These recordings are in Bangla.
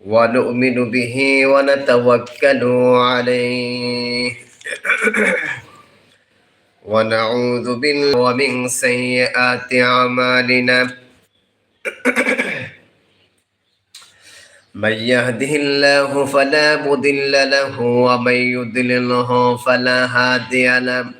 ونؤمن به ونتوكل عليه. ونعوذ بالله ومن سيئات أعمالنا. من يهده الله فلا مضل له ومن يضلله فلا هادي له.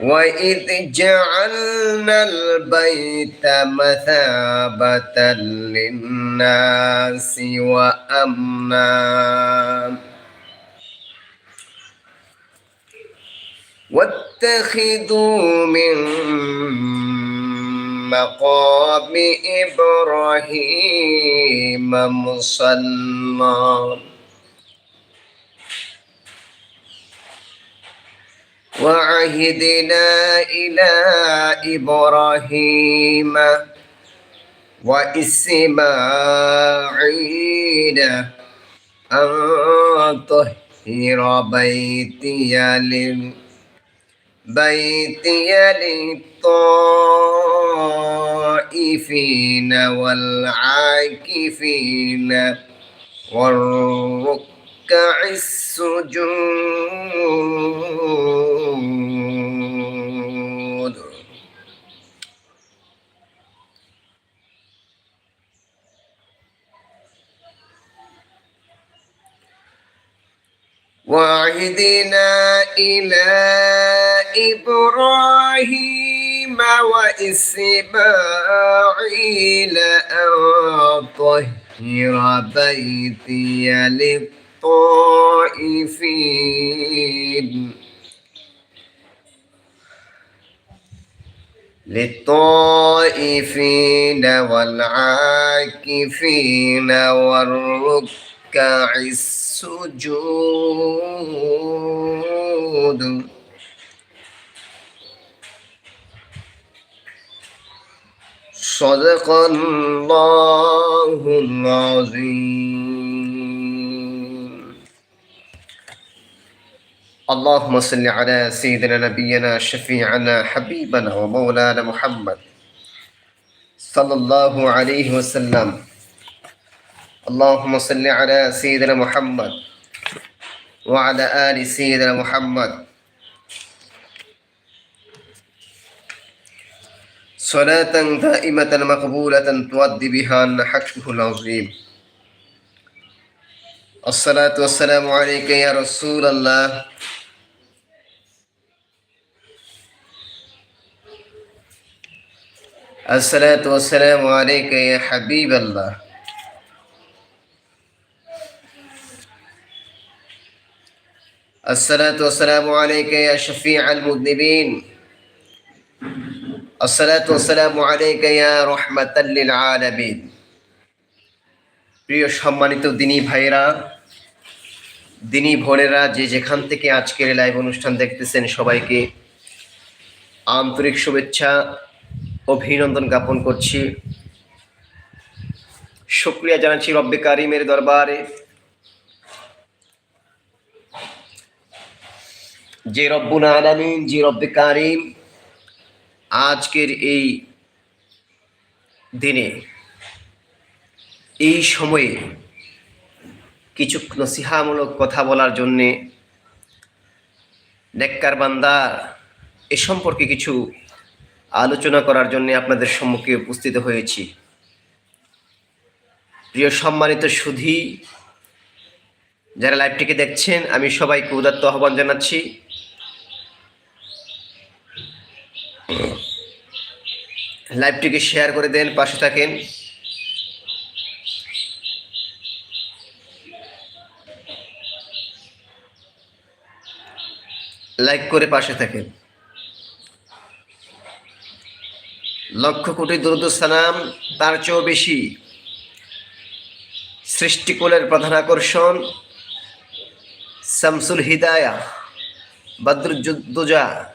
وإذ جعلنا البيت مثابة للناس وأمنا. واتخذوا من مقام إبراهيم مصلى. وعهدنا إلى إبراهيم وإسماعيل أن طهر بيتي للمسلمين. بيتي للطائفين والعاكفين والركع السجود. وعهدنا إلى إبراهيم وإسماعيل أن طهر بيتي للطائفين. للطائفين والعاكفين والركع السجود. صدق الله العظيم. اللهم صل على سيدنا نبينا شفيعنا حبيبنا ومولانا محمد صلى الله عليه وسلم. اللهم صل على سيدنا محمد وعلى آل سيدنا محمد صلاة دائمة مقبولة تؤدي بها حقه العظيم. الصلاة والسلام عليك يا رسول الله. الصلاة والسلام عليك يا حبيب الله. الصلاة والسلام عليك يا شفيع المذنبين. আসসালাতু আসসালামু আলাইকা ইয়া রাহমাতাল লিল প্রিয় সম্মানিত দিনী ভাইরা দিনী ভোরেরা যে যেখান থেকে আজকের লাইভ অনুষ্ঠান দেখতেছেন সবাইকে আন্তরিক শুভেচ্ছা, অভিনন্দন জ্ঞাপন করছি। শুক্রিয়া জানাচ্ছি রব্বে কারিমের দরবারে। যে রব্বুল আলামিন, যে রব্বে কারিম আজকের এই দিনে, এই সময়ে কিছু নসিহামূলক কথা বলার জন্যে নেককার বান্দা এ সম্পর্কে কিছু আলোচনা করার জন্য আপনাদের সম্মুখে উপস্থিত হয়েছি। প্রিয় সম্মানিত সুধী, যারা লাইভটিকে দেখছেন, আমি সবাইকে উদাত্ত আহ্বান জানাচ্ছি। লাইভটিকে শেয়ার করে দেন, পাশে থাকেন। লাইক করে পাশে থাকেন। লক্ষ কোটি দুরুদ সালাম, তার চেয়েও বেশি। সৃষ্টিকুলের প্রধান আকর্ষণ, শামসুল হিদায়া, বদরুদ্দুজা।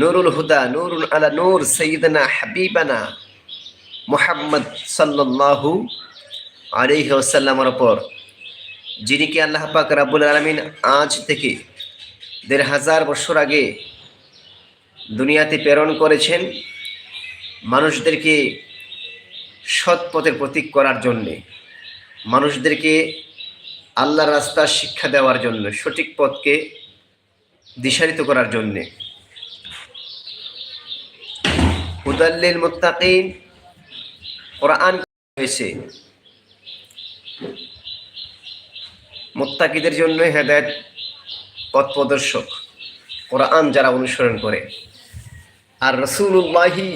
নুরুল হুদা, নুরুল আলা নূর সঈদনা হাবিবানা মোহাম্মদ সাল্লাল্লাহু আলাইহি ওয়াসাল্লামের ওপর যিনি কি আল্লাহ পাক রাব্বুল আলামিন আজ থেকে দেড় হাজার বছর আগে দুনিয়াতে প্রেরণ করেছেন মানুষদেরকে সৎ পথের প্রতীক করার জন্যে, মানুষদেরকে আল্লাহর রাস্তা শিক্ষা দেওয়ার জন্য, সঠিক পথকে দিশারিত করার জন্যে। হুদাল্লিল মুত্তাকিন। কোরআন হয়েছে। মোত্তাকিদের জন্য হেদায়ত পথ প্রদর্শক। কোরআন যারা অনুসরণ করে। আর রসুল্লাহি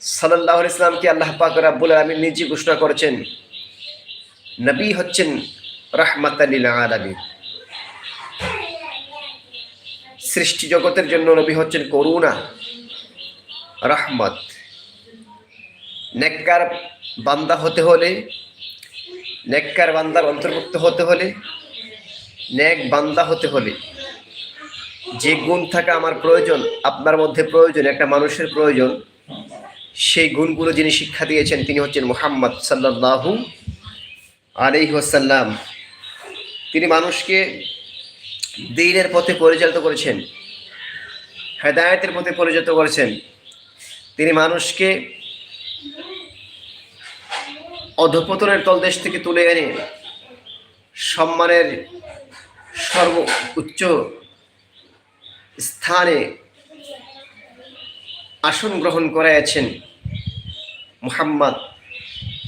সাল্লাহ ইসলামকে আল্লাহ পাক রাব্বুল আলমী নিজে ঘোষণা করেছেন, নবী হচ্ছেন রহমাত আলমী সৃষ্টি জগতের জন্য নবী হচ্ছেন করুণা। রহমত। নেককার বান্দা হতে হলে, নেককার বান্দার অন্তর্ভুক্ত হতে হলে, নেক বান্দা হতে হলে যে গুণ থাকা আমার প্রয়োজন, আপনার মধ্যে প্রয়োজন, একটা মানুষের প্রয়োজন, সেই গুণগুলো যিনি শিক্ষা দিয়েছেন, তিনি হচ্ছেন মোহাম্মদ সাল্লাহু আলিহাসাল্লাম তিনি মানুষকে দিনের পথে পরিচালিত করেছেন, হেদায়তের পথে পরিচালিত করেছেন। তিনি মানুষকে অধপতনের তলদেশ থেকে তুলে এনে সম্মানের সর্ব উচ্চ স্থানে আসন গ্রহণ করাইয়াছেন মুহাম্মদ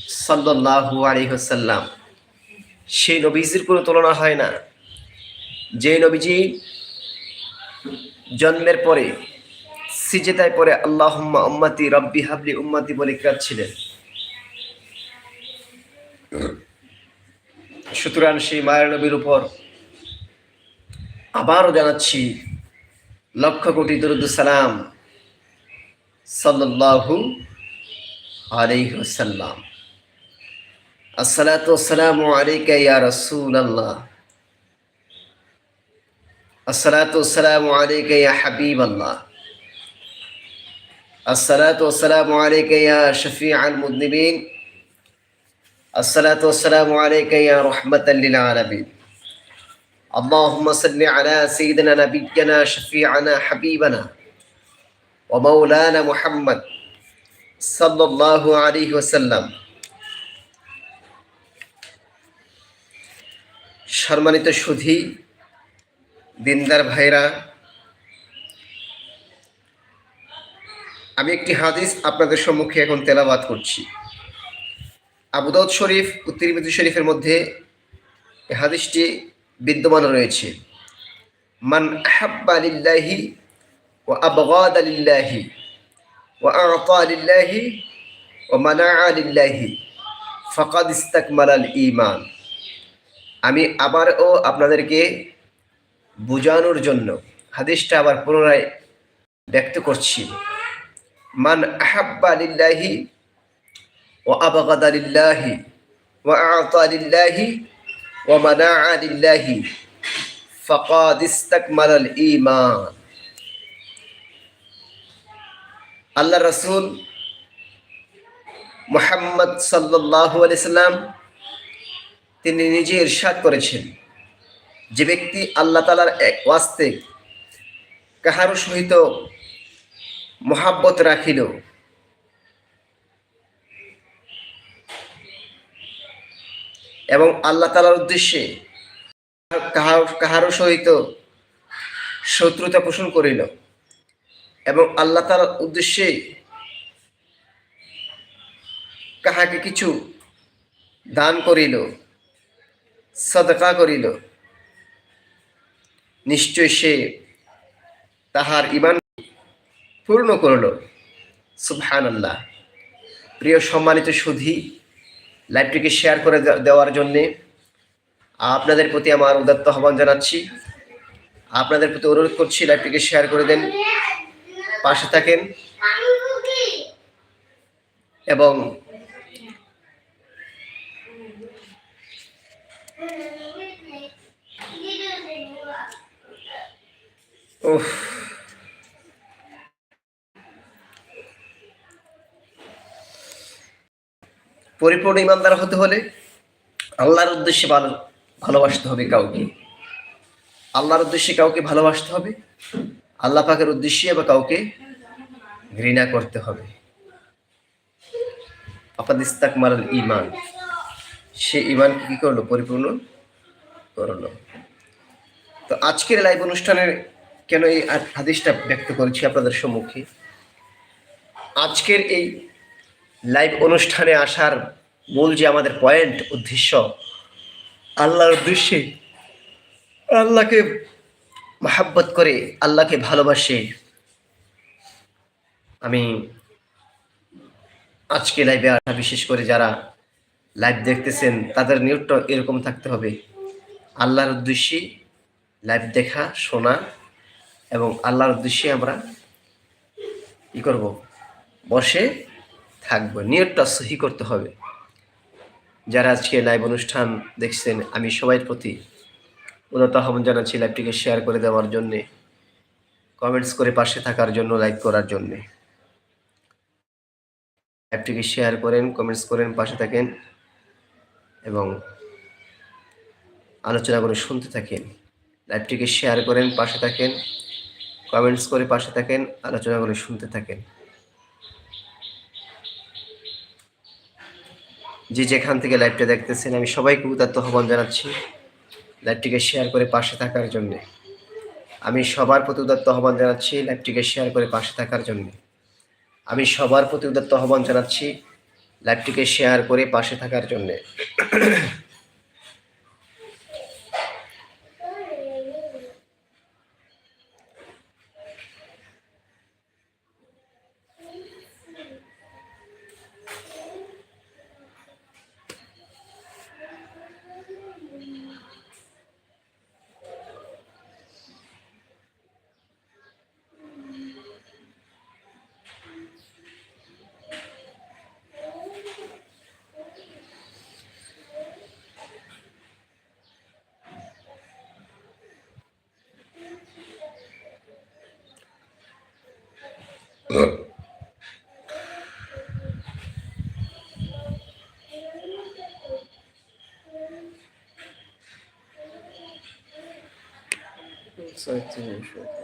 সাল্লাহু আলিহসাল্লাম সেই নবীজির কোনো তুলনা হয় না। যে নবীজি জন্মের পরে সিজেতায় পরে আল্লাহ উম্মাতি, রব্বি হাবলি উম্মাতি বলে কাঁদছিলেন। সুতরাং সেই মায়ের নবীর উপর আবারও জানাচ্ছি লক্ষ কোটি সালাম সাল্লাল্লাহু আলাইহি ওয়াসাল্লাম। আসসালাতু ওয়াসসালামু আলাইকা ইয়া রাসূলুল্লাহ। আসসালাতু ওয়াসসালামু আলাইকা ইয়া হাবিবাল্লাহ। الصلاة والسلام عليك يا شفيع المذنبين الصلاة والسلام عليك يا رحمة للعالمين اللهم صل على سيدنا نبينا شفيعنا حبيبنا ومولانا محمد صلى الله عليه وسلم সম্মানিত সুধী দিনদার ভাইরা আমি একটি হাদিস আপনাদের সম্মুখে এখন তেলাবাদ করছি। আবুদাউদ শরীফ ও তিরমিজি শরীফের মধ্যে হাদিসটি বিদ্যমান রয়েছে। মান আহাব্বা লিল্লাহি ও আবগাদ লিল্লাহি ও আতা লিল্লাহি ও মানা লিল্লাহি ফকাদ ইস্তাকমাল আল ইমান আমি আবারও আপনাদেরকে বোঝানোর জন্য হাদিসটা আবার পুনরায় ব্যক্ত করছি। মান আহাব্বা লিল্লাহি ও আবগাদা লিল্লাহি ও আতা লিল্লাহি ও মানা লিল্লাহি ফকাদ ইস্তাকমাল আল ইমান আল্লাহ রসুল মোহাম্মদ সাল্লাল্লাহু আলাইহি সাল্লাম তিনি নিজে ইরশাদ করেছেন যে ব্যক্তি আল্লাহ তালার এক ওয়াস্তে কাহারও সহিত মহাব্বত রাখিল। এবং আল্লাহ তালার উদ্দেশ্যে কাহার, কাহারও সহিত শত্রুতা পোষণ করিল। এবং আল্লাহ তালার উদ্দেশ্যে কাহাকে কিছু দান করিল, সদকা করিল, নিশ্চয় সে তাহার ইমান পূর্ণ করল। সুবহান আল্লাহ প্রিয় সম্মানিত সুধী, লাইভটিকে শেয়ার করে দেওয়ার জন্যে আপনাদের প্রতি আমার উদাত্ত আহ্বান জানাচ্ছি। আপনাদের প্রতি অনুরোধ করছি লাইভটিকে শেয়ার করে দেন, পাশে থাকেন এবং উফ। পরিপূর্ণ ইমানদার হতে হলে আল্লাহর উদ্দেশ্যে ভালো ভালোবাসতে হবে কাউকে। আল্লাহর উদ্দেশ্যে কাউকে ভালোবাসতে হবে। আল্লাহ পাকের উদ্দেশ্যে বা কাউকে ঘৃণা করতে হবে। আপাদ ইস্তাকমাল ইমান। সে ইমানকে কি করল? পরিপূর্ণ করল। তো আজকের লাইভ অনুষ্ঠানের কেন এই হাদিসটা ব্যক্ত করেছি আপনাদের সম্মুখে? আজকের এই লাইভ অনুষ্ঠানে আসার মূল যে আমাদের পয়েন্ট, উদ্দেশ্য, আল্লাহর উদ্দেশ্যে আল্লাহকে মাহাব্বত করে, আল্লাহকে ভালোবাসে। আমি আজকে লাইভে আসা, বিশেষ করে যারা লাইভ দেখতেছেন, তাদের নিয়তটা এরকম থাকতে হবে। আল্লাহর উদ্দেশ্যে লাইভ দেখা, শোনা এবং আল্লাহর উদ্দেশ্যে আমরা কি করব। বসে থাকব। নিয়তটা সহি করতে হবে। যারা আজকে লাইভ অনুষ্ঠান দেখছেন, আমি সবাই প্রতি উন্নত আহ্বান জানাচ্ছি লাইভটিকে শেয়ার করে দেওয়ার জন্যে কমেন্টস করে পাশে থাকার জন্য লাইক করার জন্যে। লাইভটিকে শেয়ার করেন কমেন্টস করেন, পাশে থাকেন এবং আলোচনা করে শুনতে থাকেন। লাইভটিকে শেয়ার করেন, পাশে থাকেন কমেন্টস করে পাশে থাকেন আলোচনা করে শুনতে থাকেন। যে যেখান থেকে লাইভটা দেখতেছেন, আমি সবাইকে উদাত্ত আহ্বান জানাচ্ছি লাইভটিকে শেয়ার করে পাশে থাকার জন্যে। আমি সবার প্রতি উদাত্ত আহ্বান জানাচ্ছি লাইভটিকে শেয়ার করে পাশে থাকার জন্যে। আমি সবার প্রতি উদাত্ত আহ্বান জানাচ্ছি লাইভটিকে শেয়ার করে পাশে থাকার জন্য। 真是。